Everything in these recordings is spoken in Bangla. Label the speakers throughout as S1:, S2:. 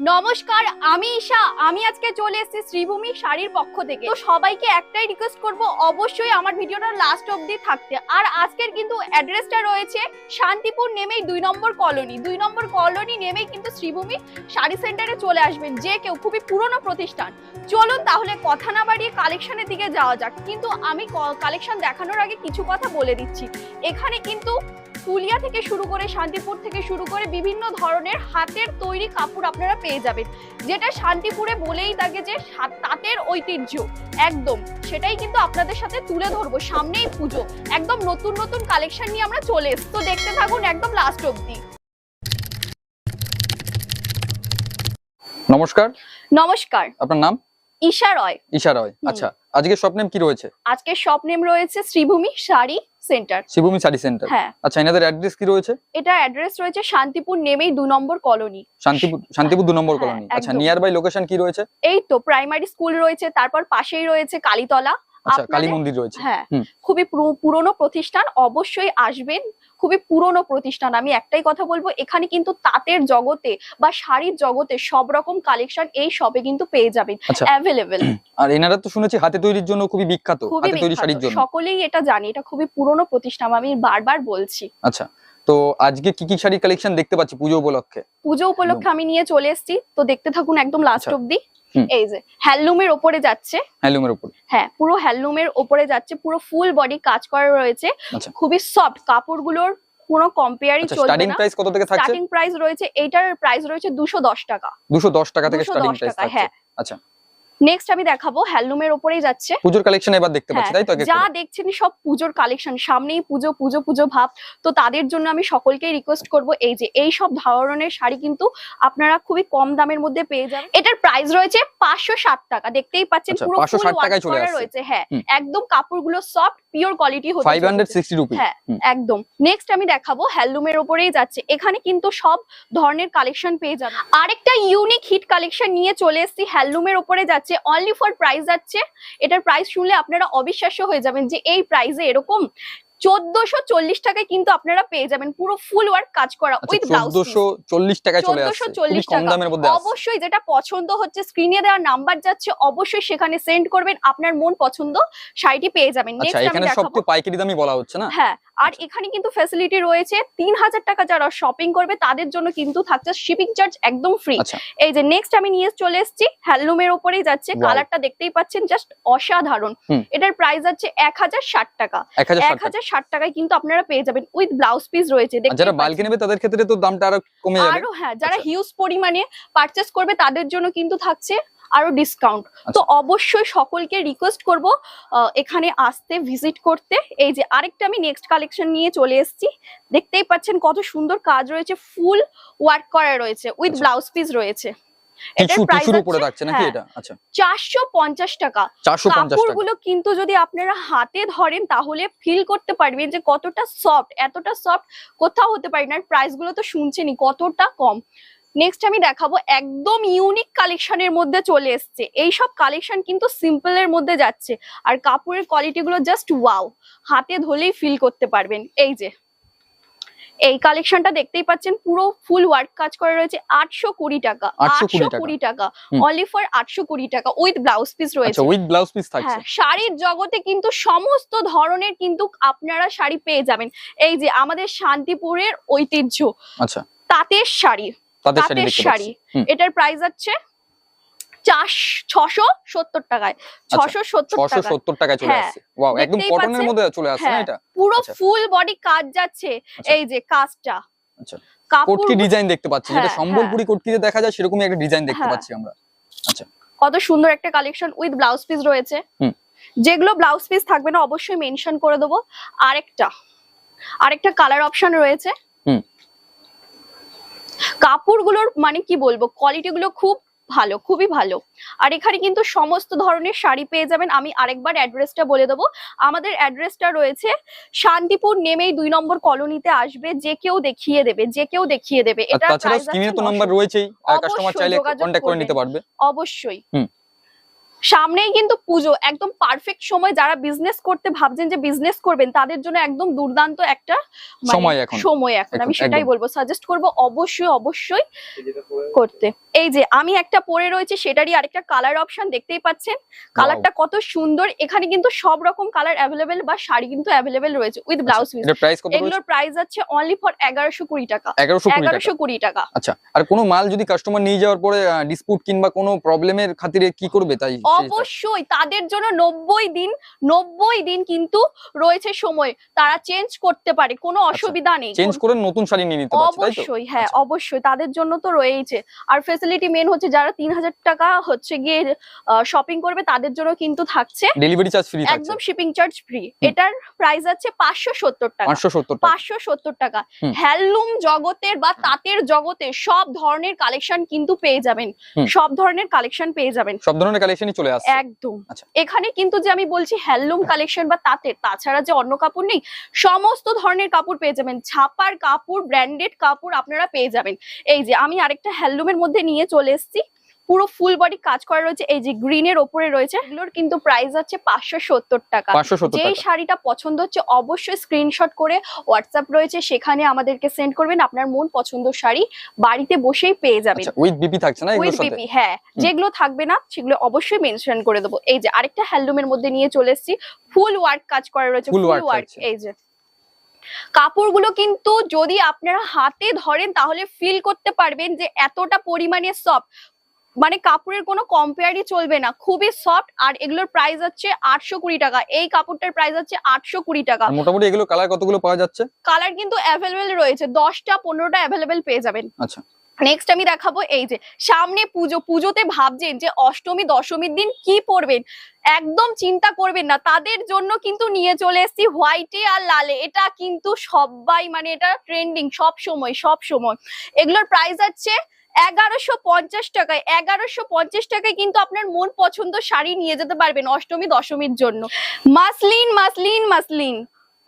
S1: নমস্কার, আমি ঈশা। আমি আজকে চলে এসেছি শ্রীভূমি শাড়ির পক্ষ থেকে। তো সবাইকে একটাই রিকোয়েস্ট করব, অবশ্যই আমার ভিডিওটা লাস্ট অবধি থাকতে। আর আজকের কিন্তু অ্যাড্রেসটা রয়েছে শান্তিপুর নেমেই দুই নম্বর কলোনি দুই নম্বর কলোনি নেমেই কিন্তু শ্রীভূমি শাড়ি সেন্টারে চলে আসবেন যে কেউ, খুবই পুরনো প্রতিষ্ঠান। চলুন তাহলে কথা না বাড়িয়ে কালেকশনের দিকে যাওয়া যাক। কিন্তু আমি কালেকশন দেখানোর আগে কিছু কথা বলে দিচ্ছি। এখানে কিন্তু ফুলিয়া থেকে শুরু করে শান্তিপুর থেকে শুরু করে বিভিন্ন ধরনের হাতের তৈরি কাপড় আপনারা পেয়ে যাবেন। যেটা শান্তিপুরে বলেই থাকে যে তাঁতের ঐতিহ্য। একদম সেটাই কিন্তু আপনাদের সাথে তুলে ধরবো সামনেই পুজো। একদম নতুন নতুন কালেকশন নিয়ে আমরা চলে তো দেখতে থাকুন একদম লাস্ট অবধি।
S2: নমস্কার।
S1: নমস্কার।
S2: আপনার নাম?
S1: ঈশা রয়
S2: ঈশা রয় আচ্ছা আজকে শপ নেম কি রয়েছে?
S1: আজকে শপ নেম রয়েছে শ্রীভূমি শাড়ি সেন্টার
S2: শিবভূমি শাড়ি সেন্টার
S1: হ্যাঁ।
S2: আচ্ছা এনাদের অ্যাড্রেস কি রয়েছে?
S1: এটা অ্যাড্রেস রয়েছে শান্তিপুর নেমেই দু নম্বর কলোনি
S2: শান্তিপুর শান্তিপুর দু নম্বর
S1: হ্যাঁ,
S2: কলোনি আচ্ছা
S1: একদম।
S2: নিয়ার বাই লোকেশন কি রয়েছে?
S1: এই তো প্রাইমারি স্কুল রয়েছে তারপর পাশেই রয়েছে কালীতলা।
S2: আচ্ছা কালী মন্দির রয়েছে।
S1: হ্যাঁ খুবই পুরো- পুরনো প্রতিষ্ঠান অবশ্যই আসবেন। খুবই পুরনো প্রতিষ্ঠান আমি একটাই কথা বলব এখানে কিন্তু তাঁতের জগতে বা শাড়ির জগতে সব রকম কালেকশন এই শপে কিন্তু পেয়ে যাবেন
S2: আচ্ছা।
S1: অ্যাভেলেবেল
S2: আর এনারা তো শুনেছি হাতে তৈরির জন্য খুবই বিখ্যাত হাতে তৈরি শাড়ির জন্য।
S1: সকলেই এটা জানি এটা খুবই পুরনো প্রতিষ্ঠান আমি বারবার বলছি।
S2: আচ্ছা তো আজকে কি কি শাড়ির কালেকশন দেখতে পাচ্ছি পুজো উপলক্ষে?
S1: পুজো উপলক্ষে আমি নিয়ে চলে এসেছি তো দেখতে থাকুন একদম লাস্ট
S2: আচ্ছা।
S1: অব্দি। এই যে হ্যান্ডলুমের ওপরে যাচ্ছে।
S2: হ্যান্ডলুমের উপর
S1: হ্যাঁ পুরো হ্যান্ডলুমের ওপরে যাচ্ছে পুরো ফুল বডি কাজ করা রয়েছে।
S2: আচ্ছা।
S1: খুবই সফট কাপড়গুলোর কোনো কম্পেয়ারিং
S2: চলবে
S1: চলবে
S2: স্টার্টিং
S1: না।
S2: প্রাইস কত থেকে থাকছে?
S1: স্টার্টিং প্রাইস রয়েছে এটার প্রাইস রয়েছে দুশো দশ টাকা।
S2: দুশো দশ টাকা থেকে স্টার্টিং প্রাইস থাকছে।
S1: হ্যাঁ।
S2: আচ্ছা।
S1: নেক্সট আমি দেখাবো হ্যান্ডলুমের ওপরেই যাচ্ছে।
S2: পুজোর কালেকশন এবার দেখতে পাচ্ছি
S1: হ্যাঁ,
S2: তাই তো
S1: যা দেখছেন সব পুজোর কালেকশন সামনেই পুজো পুজো পুজো ভাব। তো তাদের জন্য আমি সকলকেই রিকোয়েস্ট করব এই যে এই সব ধরনের শাড়ি কিন্তু আপনারা খুবই কম দামের মধ্যে পেয়ে যাবেন। এটার প্রাইস রয়েছে পাঁচশো ষাট টাকা দেখতেই পাচ্ছেন
S2: আচ্ছা,
S1: পুরো
S2: 560 টাকায় চলে আসছে।
S1: রয়েছে হ্যাঁ একদম কাপড়গুলো সফট পিওর কোয়ালিটি
S2: রুপি
S1: হ্যাঁ একদম। নেক্সট আমি দেখাবো হ্যান্ডলুমের ওপরেই যাচ্ছে। এখানে কিন্তু সব ধরনের কালেকশন পেয়ে যাবেন। আরেকটা ইউনিক হিট কালেকশন নিয়ে চলে এসেছি হ্যান্ডলুমের ওপরে যাচ্ছে। অনলি ফর প্রাইস যাচ্ছে, এটার প্রাইস শুনলে আপনারা অবিশ্বাস্য হয়ে যাবেন যে এই প্রাইসে এরকম চোদ্দশো চল্লিশ টাকায় কিন্তু আপনারা পেয়ে যাবেন পুরো ফুল ওয়ার্ক কাজ করা উইথ ব্লাউজ
S2: চোদ্দশো চল্লিশ টাকায় চলে আসছে। খুবই
S1: 1440
S2: কম
S1: টাকা।
S2: আসছে।
S1: অবশ্যই যেটা পছন্দ হচ্ছে স্ক্রিনে দেওয়া নাম্বার যাচ্ছে অবশ্যই সেখানে সেন্ড করবেন আপনার মন পছন্দ শাড়িটি পেয়ে যাবেন।
S2: আচ্ছা
S1: নেক্সট আমি দেখাবো।
S2: পাইকারি দামই বলা হচ্ছে না?
S1: হ্যাঁ আর এখানে কিন্তু ফ্যাসিলিটি রয়েছে তিন হাজার টাকা যারা শপিং করবে তাদের জন্য কিন্তু থাকছে শিপিং চার্জ একদম ফ্রি
S2: আচ্ছা।
S1: এই যে নেক্সট আমি নিয়ে চলে এসেছি হ্যান্ডলুমের ওপরেই যাচ্ছে. কালারটা দেখতেই পাচ্ছেন জাস্ট অসাধারণ। এটার প্রাইস আছে এক হাজার ষাট টাকা।
S2: এক হাজার
S1: এক
S2: ষাট
S1: টাকায় কিন্তু আপনারা পেয়ে যাবেন উইথ ব্লাউজ পিস রয়েছে
S2: যারা। বালকে নেবে তাদের ক্ষেত্রে তো দামটা আরও কমে যাবে
S1: আরও হ্যাঁ যারা
S2: আচ্ছা।
S1: হিউজ পরিমাণে পারচেস করবে তাদের জন্য কিন্তু থাকছে আরও ডিসকাউন্ট তো
S2: আচ্ছা।
S1: অবশ্যই সকলকে রিকোয়েস্ট করব এখানে আসতে ভিজিট করতে এই যে আরেকটা আমি নেক্সট কালেকশন নিয়ে চলে এসেছি দেখতেই পাচ্ছেন কত সুন্দর কাজ রয়েছে ফুল ওয়ার্ক করা রয়েছে উইথ
S2: আচ্ছা।
S1: ব্লাউজ পিস রয়েছে হ্যাঁ,
S2: এটা? আচ্ছা।
S1: চারশো পঞ্চাশ টাকা। কাপড়গুলো কিন্তু যদি আপনারা হাতে ধরেন তাহলে ফিল করতে পারবেন যে কতটা সফট এতটা সফট কোথাও হতে পারে না। আর প্রাইসগুলো তো কতটা কম। নেক্সট আমি দেখাবো একদম ইউনিক কালেকশনের মধ্যে চলে এসছে। এই সব কালেকশন কিন্তু সিম্পল এর মধ্যে যাচ্ছে। আর কাপড়ের কোয়ালিটি গুলো জাস্ট ওয়াও হাতে ধরলেই ফিল করতে পারবেন। এই যে। এই কালেকশনটা দেখতেই পাচ্ছেন পুরো ফুল ওয়ার্ক কাজ করা রয়েছে আটশো কুড়ি টাকা আটশো কুড়ি টাকা। অনলি ফর আটশো কুড়ি টাকা উইথ ব্লাউজ পিস রয়েছে।
S2: উইথ ব্লাউজ পিস থাকছে।
S1: হ্যাঁ শাড়ির জগতে কিন্তু সমস্ত ধরনের কিন্তু আপনারা শাড়ি পেয়ে যাবেন। এই যে আমাদের শান্তিপুরের ঐতিহ্য
S2: আচ্ছা।
S1: তাঁতের শাড়ি তাঁতের শাড়ি এটার প্রাইস হচ্ছে ছশো সত্তর টাকায়। ছশো সত্তর
S2: টাকায়। চলে
S1: হ্যাঁ,
S2: আসছে। ওয়াও একদম কটনের মধ্যে চলে আসছে না
S1: হ্যাঁ,
S2: এটা?
S1: পুরো
S2: আচ্ছা।
S1: ফুল বডি কাজ যাচ্ছে
S2: আচ্ছা।
S1: এই যে কাজটা।
S2: আচ্ছা। কোটকি ডিজাইন দেখতে পাচ্ছি যেটা
S1: হ্যাঁ,
S2: সম্বলপুরি কোটকিতে দেখা যায় সেরকমই একটা ডিজাইন দেখতে। পাচ্ছি আমরা। আচ্ছা।
S1: কত সুন্দর একটা কালেকশন উইথ ব্লাউজ পিস রয়েছে। যেগুলো ব্লাউজ পিস থাকবে না অবশ্যই মেনশন করে দেবো। আরেকটা আরেকটা কালার অপশন রয়েছে।
S2: হুম।
S1: কাপড়গুলোর মানে কি বলব? কোয়ালিটি গুলো খুব ভালো খুবই ভালো। আর এখানে কিন্তু সমস্ত ধরনের শাড়ি পেয়ে যাবেন। আমি আরেকবার অ্যাড্রেসটা বলে দেবো। আমাদের অ্যাড্রেসটা রয়েছে শান্তিপুর নেমেই দুই নম্বর কলোনিতে আসবে। যে কেউ দেখিয়ে দেবে যে কেউ দেখিয়ে দেবে। এটা
S2: তাছাড়া স্ক্রিনে তো নাম্বার রয়েছেই। কাস্টমার
S1: অবশ্যই
S2: চাইলে
S1: যোগাযোগ
S2: করে নিতে পারবে।
S1: অবশ্যই। সামনেই কিন্তু পুজো একদম পারফেক্ট সময় যারা বিজনেস করতে ভাবছেন যে বিজনেস করবেন তাদের জন্য একদম দুর্দান্ত একটা মানে
S2: সময় এখন।
S1: সময় এখন। আমি সেটাই বলব সাজেস্ট করব অবশ্যই অবশ্যই করতে। এই যে আমি একটা পরে রয়েছে সেটারই আরেকটা কালার অপশন দেখতেই পাচ্ছেন। কালারটা কত সুন্দর। এখানে কিন্তু সব রকম কালার অ্যাভেলেবেল বা শাড়ি কিন্তু অ্যাভেলেবেল রয়েছে উইথ ব্লাউজ পিস
S2: প্রাইস
S1: এগুলোর প্রাইস আছে অনলি ফর এগারোশো কুড়ি টাকা।
S2: এগারোশো কুড়ি টাকা। আচ্ছা আর কোনো মাল যদি কাস্টমার নিয়ে যাওয়ার পরে ডিসপুট কিংবা কোনো প্রবলেমের খাতিরে কি করবে তাই?
S1: অবশ্যই তাদের জন্য নব্বই দিন নব্বই দিন কিন্তু রয়েছে সময়। তারা চেঞ্জ করতে পারে কোনো অসুবিধা নেই।
S2: চেঞ্জ করে নতুন শাড়ি নিয়ে নিতে
S1: অবশ্যই হ্যাঁ
S2: আচ্ছা।
S1: অবশ্যই তাদের জন্য তো রয়েছে আর ফেসিলিটি মেন হচ্ছে যারা তিন হাজার টাকা হচ্ছে গিয়ে শপিং করবে তাদের জন্য কিন্তু থাকছে
S2: ডেলিভারি চার্জ ফ্রি
S1: একদম শিপিং চার্জ ফ্রি এটার প্রাইস আছে পাঁচশো সত্তর টাকা।
S2: পাঁচশো সত্তর টাকা।
S1: পাঁচশো সত্তর টাকা। হ্যান্ডলুম জগতের বা তাঁতের জগতে সব ধরনের কালেকশন কিন্তু পেয়ে যাবেন। সব ধরনের কালেকশন পেয়ে যাবেন।
S2: সব ধরনের কালেকশনই চলে আসছে।
S1: একদম।
S2: আচ্ছা।
S1: এখানে কিন্তু যে আমি বলছি হ্যান্ডলুম কালেকশন বা তাঁতের তাছাড়া যে অন্য কাপড় নেই সমস্ত ধরনের কাপড় পেয়ে যাবেন। ছাপার কাপড় ব্র্যান্ডেড কাপড় আপনারা পেয়ে যাবেন। এই যে আমি আরেকটা হ্যান্ডলুমের মধ্যে নিয়ে চলে এসেছি। পুরো ফুল বডি কাজ করা রয়েছে। এই যে গ্রিনের ওপরে রয়েছে এগুলোর কিন্তু প্রাইস আছে পাঁচশো সত্তর টাকা। যেই শাড়িটা পছন্দ হচ্ছে অবশ্যই স্ক্রিনশট করে হোয়াটসঅ্যাপ রয়েছে সেখানে আমাদেরকে সেন্ড করবেন। আপনার মন পছন্দ শাড়ি বাড়িতে বসেই পেয়ে যাবেন।
S2: আচ্ছা উইথ বিপি থাকছে না
S1: উইথ বিপি হ্যাঁ। যেগুলো থাকবে না সেগুলো অবশ্যই মেনশন করে দেবো। এই যে আরেকটা হ্যান্ডলুমের মধ্যে নিয়ে চলে এসেছি। ফুল ওয়ার্ক কাজ করা রয়েছে ফুল ওয়ার্ক এই যে। কাপড়গুলো কিন্তু যদি আপনারা হাতে ধরেন তাহলে ফিল করতে পারবেন যে এতটা পরিমাণে সফট মানে কাপড়ের কোনো কম্পেয়ারই চলবে না। খুবই সফট আর এগুলোর প্রাইস হচ্ছে আটশো কুড়ি টাকা। এই কাপড়টার প্রাইস হচ্ছে আটশো কুড়ি টাকা।
S2: মোটামুটি এগুলো কালার কতগুলো পাওয়া যাচ্ছে?
S1: কালার কিন্তু অ্যাভেলেবেল রয়েছে। দশটা পনেরোটা অ্যাভেলেবেল পেয়ে যাবেন।
S2: আচ্ছা।
S1: নেক্সট আমি দেখাবো এই যে সামনে পুজো। পুজোতে ভাবছেন যে অষ্টমী দশমীর দিন কি পরবেন? একদম চিন্তা করবেন না। তাদের জন্য কিন্তু নিয়ে চলে এসেছি হোয়াইটে আর লালে। এটা কিন্তু সবাই মানে এটা ট্রেন্ডিং সব সময় সব সময়। এগুলোর প্রাইস আছে এগারোশো পঞ্চাশ টাকায় এগারোশো পঞ্চাশ টাকায় কিন্তু আপনার মন পছন্দ শাড়ি নিয়ে যেতে পারবেন অষ্টমী দশমীর জন্য। Muslin muslin muslin.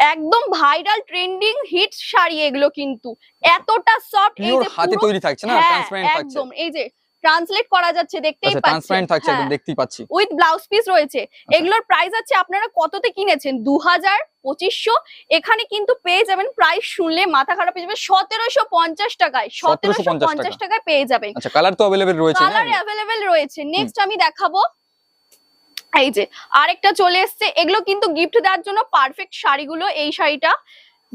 S1: একদম ভাইরাল ট্রেন্ডিং হিট শাড়ি এগুলো কিন্তু। এতটা সফট এই যে
S2: হাতে তৈরি থাকছে না?
S1: হ্যাঁ, একদম। এই যে ট্রান্সলেট করা যাচ্ছে দেখতেই
S2: আচ্ছা
S1: পাচ্ছেন।
S2: ট্রান্সপারেন্ট থাকছে একদম
S1: হ্যাঁ,
S2: দেখতেই পাচ্ছি।
S1: উইথ ব্লাউজ পিস রয়েছে।
S2: আচ্ছা।
S1: এগুলোর প্রাইস আছে আপনারা কততে কিনেছেন? দু হাজার পঁচিশশো। এখানে কিন্তু পেয়ে যাবেন প্রাইস শুনলে মাথা খারাপ হয়ে যাবে সতেরোশো পঞ্চাশ টাকায় সতেরোশো
S2: 1750
S1: পঞ্চাশ টাকায় পেয়ে যাবেন।
S2: আচ্ছা কালার তো অ্যাভেলেবেল রয়েছে
S1: কালার অ্যাভেলেবেল রয়েছে। নেক্সট আমি দেখাবো। এই যে আরেকটা চলে এসছে। এগুলো কিন্তু গিফট দেওয়ার জন্য পারফেক্ট শাড়িগুলো এই শাড়িটা।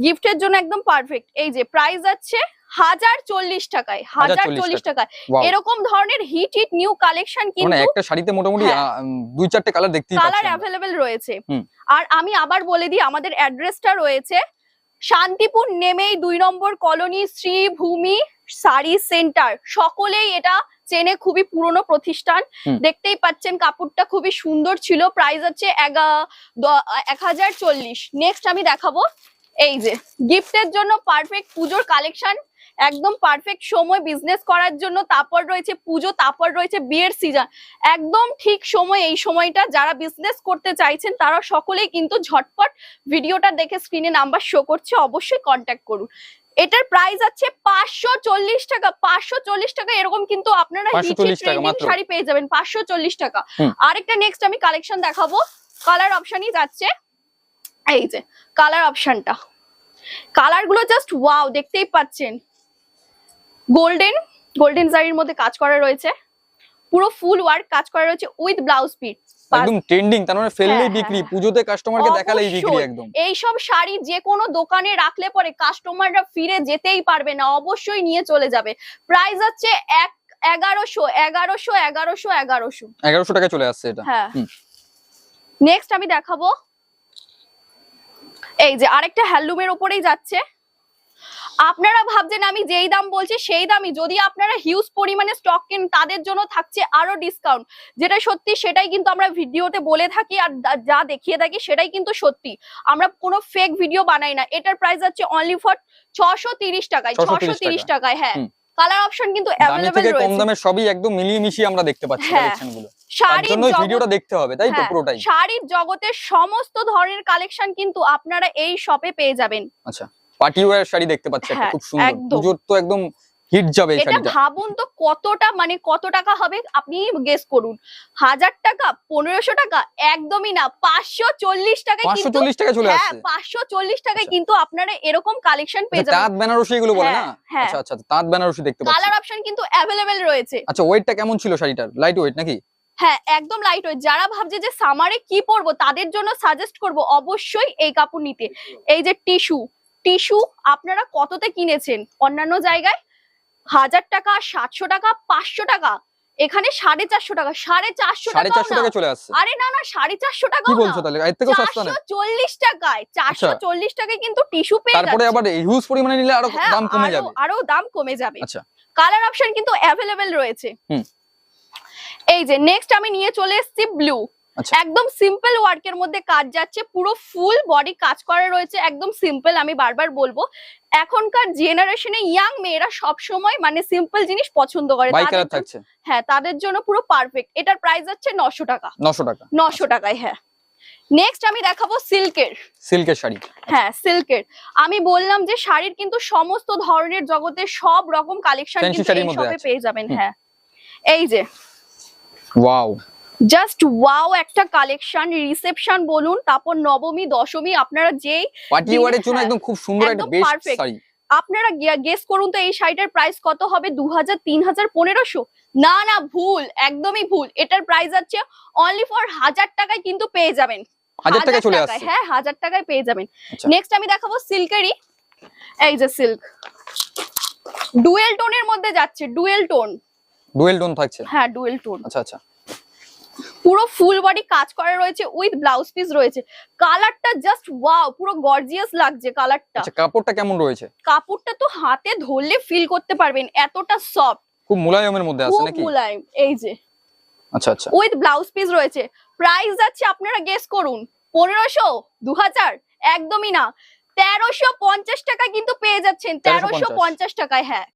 S1: গিফটের জন্য একদম পারফেক্ট এই যে প্রাইস আছে হাজার চল্লিশ টাকায় হাজার চল্লিশ টাকায়। এরকম ধরনের হিট হিট নিউ কালেকশন কিন্তু
S2: একটা শাড়িতে মোটামুটি দুই চারটে কালার
S1: অ্যাভেলেবেল রয়েছে। আর আমি আবার বলে দিই আমাদের অ্যাড্রেসটা রয়েছে শান্তিপুর নেমেই দুই নম্বর কলোনি শ্রীভূমি শাড়ি সেন্টার সকলেই এটা চেনে খুবই পুরনো প্রতিষ্ঠান। দেখতেই পাচ্ছেন কাপড়টা খুবই সুন্দর ছিল। প্রাইস আছে এক হাজার চল্লিশ নেক্সট আমি দেখাবো এই যে গিফটের জন্য পারফেক্ট পুজোর কালেকশন একদম পারফেক্ট সময় বিজনেস করার জন্য তারপর রয়েছে পুজো তারপর রয়েছে বিয়ের সিজন একদম ঠিক সময় এই সময়টা যারা বিজনেস করতে চাইছেন তারা সকলেই কিন্তু ঝটপট ভিডিওটা দেখে স্ক্রিনে নাম্বার শো করছে অবশ্যই কন্ট্যাক্ট করুন। এটার প্রাইস আছে পাঁচশো চল্লিশ টাকা পাঁচশো চল্লিশ টাকা এরকম কিন্তু আপনারা
S2: 540 টাকা
S1: ট্রেন্ডিং
S2: মাত্র।
S1: শাড়ি পেয়ে যাবেন পাঁচশো চল্লিশ টাকা। আরেকটা নেক্সট আমি কালেকশন দেখাবো। কালার অপশনই যাচ্ছে এই যে কালার অপশনটা কালারগুলো জাস্ট ওয়াও দেখতেই পাচ্ছেন। গোল্ডেন গোল্ডেন শাড়ির মধ্যে কাজ করা রয়েছে। পুরো ফুল ওয়ার্ক কাজ করা রয়েছে উইথ ব্লাউজ পিস
S2: একদম ট্রেন্ডিং তার মানে ফেললেই
S1: হ্যাঁ,
S2: বিক্রি
S1: হ্যাঁ।
S2: পুজোতে কাস্টমারকে দেখালেই বিক্রি। একদম।
S1: এইসব শাড়ি যে কোনো দোকানে রাখলে পরে কাস্টমাররা ফিরে যেতেই পারবে না অবশ্যই নিয়ে চলে যাবে। প্রাইস হচ্ছে এক এগারোশো এগারোশো এগারোশো এগারোশো।
S2: এগারোশো টাকায় চলে আসছে এটা।
S1: হ্যাঁ। নেক্সট আমি দেখাবো এই যে আরেকটা হ্যান্ডলুমের ওপরেই যাচ্ছে। আপনারা ভাবছেন আমি যেই দাম বলছি সেই দামই। যদি আপনারা হিউজ পরিমাণে স্টক কেন তাদের জন্য থাকছে আরও ডিসকাউন্ট যেটা সত্যি সেটাই কিন্তু আমরা ভিডিওতে বলে থাকি আর যা দেখিয়ে থাকি সেটাই কিন্তু সত্যি। আমরা কোনো ফেক ভিডিও বানাই না। এটার প্রাইস আছে অনলি ফর ছশো তিরিশ টাকায়। ছশো তিরিশ টাকায় হ্যাঁ। কালার অপশন কিন্তু
S2: দামি
S1: অ্যাভেলেবেল
S2: থেকে কম
S1: রয়েছে
S2: দামের সবই একদম মিলিয়ে মিশিয়ে আমরা দেখতে পাচ্ছি
S1: হ্যাঁ।
S2: কালেকশনগুলো
S1: শাড়ির
S2: ভিডিওটা দেখতে হবে তাই তো
S1: হ্যাঁ,
S2: পুরোটাই
S1: শাড়ির জগতের সমস্ত ধরনের কালেকশন কিন্তু আপনারা এই শপে পেয়ে যাবেন
S2: আচ্ছা পার্টি ওয়্যার শাড়ি দেখতে পাচ্ছেন একটা
S1: হ্যাঁ,
S2: খুব সুন্দর। পুজোর তো একদম হিট যাবে
S1: এটা ভাবুন তো কতটা মানে কত টাকা হবে আপনি গেস করুন। হাজার টাকা পনেরোশো টাকা একদমই না পাঁচশো চল্লিশ টাকায়
S2: পাঁচশো চল্লিশ টাকা চলে
S1: হ্যাঁ
S2: আসছে।
S1: পাঁচশো চল্লিশ টাকায়
S2: আচ্ছা।
S1: কিন্তু আপনারা এরকম কালেকশন পেয়ে
S2: আচ্ছা,
S1: যাবেন।
S2: তাঁত বেনারসি এগুলো বলে না?
S1: হ্যাঁ, হ্যাঁ।
S2: আচ্ছা আচ্ছা তাঁত বেনারসি দেখতে পাচ্ছি।
S1: কালার অপশন কিন্তু অ্যাভেলেবেল রয়েছে।
S2: আচ্ছা ওয়েটটা কেমন ছিল শাড়িটার? লাইট ওয়েট নাকি?
S1: হ্যাঁ একদম লাইট ওয়েট যারা ভাবছে যে সামারে কি পরবো তাদের জন্য সাজেস্ট করব অবশ্যই এই কাপড় নিতে। এই যে টিস্যু টিস্যু আপনারা কততে কিনেছেন? অন্যান্য জায়গায় হাজার টাকা সাতশো টাকা পাঁচশো টাকা। এখানে সাড়ে চারশো টাকা সাড়ে চারশো
S2: সাড়ে
S1: টাকা
S2: চারশো টাকা চলে আসছে।
S1: আরে না না সাড়ে চারশো টাকা
S2: বলছো তাহলে? এর থেকেও সস্তা না।
S1: চারশো চল্লিশ টাকায় চারশো
S2: আচ্ছা।
S1: চল্লিশ টাকায় কিন্তু টিস্যু পেয়ে
S2: তারপরে। আবার হিউজ পরিমাণে নিলে আরও
S1: হ্যাঁ,
S2: দাম কমে যাবে।
S1: আরও দাম কমে যাবে।
S2: আচ্ছা।
S1: কালার অপশন কিন্তু অ্যাভেলেবেল রয়েছে। এই যে নেক্সট আমি নিয়ে চলে এসেছি ব্লু
S2: আচ্ছা
S1: একদম সিম্পল ওয়ার্কের মধ্যে কাজ যাচ্ছে পুরো ফুল বডি কাজ করা রয়েছে একদম সিম্পল আমি বারবার বলব। এখনকার জেনারেশনে ইয়াং মেয়েরা সব সময় মানে সিম্পল জিনিস পছন্দ করে। হ্যাঁ তাদের জন্য পুরো পারফেক্ট এটার প্রাইস হচ্ছে নশো টাকা।
S2: নশো টাকা।
S1: নশো টাকায় হ্যাঁ। নেক্সট আমি দেখাবো সিল্কের
S2: সিল্কের শাড়ি।
S1: হ্যাঁ সিল্কের আমি বললাম যে শাড়ির কিন্তু সমস্ত ধরনের জগতে সব রকম কালেকশন কিন্তু এই শপে পেয়ে যাবেন হ্যাঁ। এই যে।
S2: ওয়াও
S1: জাস্ট ওয়াও একটা কালেকশন রিসেপশন বলুন তারপর নবমী দশমী আপনারা যেই
S2: পার্টি ওয়ারের জন্য
S1: হ্যাঁ,
S2: একদম খুব সুন্দর একটা বেস্ট শাড়ি
S1: আপনারা গেস করুন তো এই শাড়িটার প্রাইস কত হবে? দু হাজার তিন হাজার পনেরোশো? না না ভুল একদমই ভুল। এটার প্রাইস আছে অনলি ফর হাজার টাকায় কিন্তু পেয়ে যাবেন।
S2: হাজার টাকা চলে আসছে।
S1: হ্যাঁ হাজার টাকায় পেয়ে যাবেন।
S2: আচ্ছা।
S1: নেক্সট আমি দেখাবো সিল্কেরই এই যে সিল্ক ডুয়েল টোনের মধ্যে যাচ্ছে ডুয়েল টোন
S2: ডুয়েল টোন থাকছে।
S1: হ্যাঁ ডুয়েল টোন
S2: আচ্ছা আচ্ছা।
S1: পুরো ফুল বডি কাজ করা রয়েছে উইথ ব্লাউজ পিস রয়েছে। কালারটা জাস্ট ওয়াও পুরো গর্জিয়াস লাগছে কালারটা
S2: আচ্ছা কাপড়টা কেমন রয়েছে?
S1: কাপড়টা তো হাতে ধরলে ফিল করতে পারবেন এতটা সফট
S2: খুব মুলায়মের মধ্যে আছে
S1: খুব
S2: নাকি?
S1: মুলায়ম এই যে।
S2: আচ্ছা আচ্ছা।
S1: উইথ ব্লাউজ পিস রয়েছে। প্রাইস আছে আপনারা গেস করুন পনেরোশো দু হাজার একদমই না। তেরোশো পঞ্চাশ টাকা কিন্তু পেয়ে যাচ্ছেন তেরোশো
S2: 1350
S1: পঞ্চাশ টাকায় হ্যাঁ।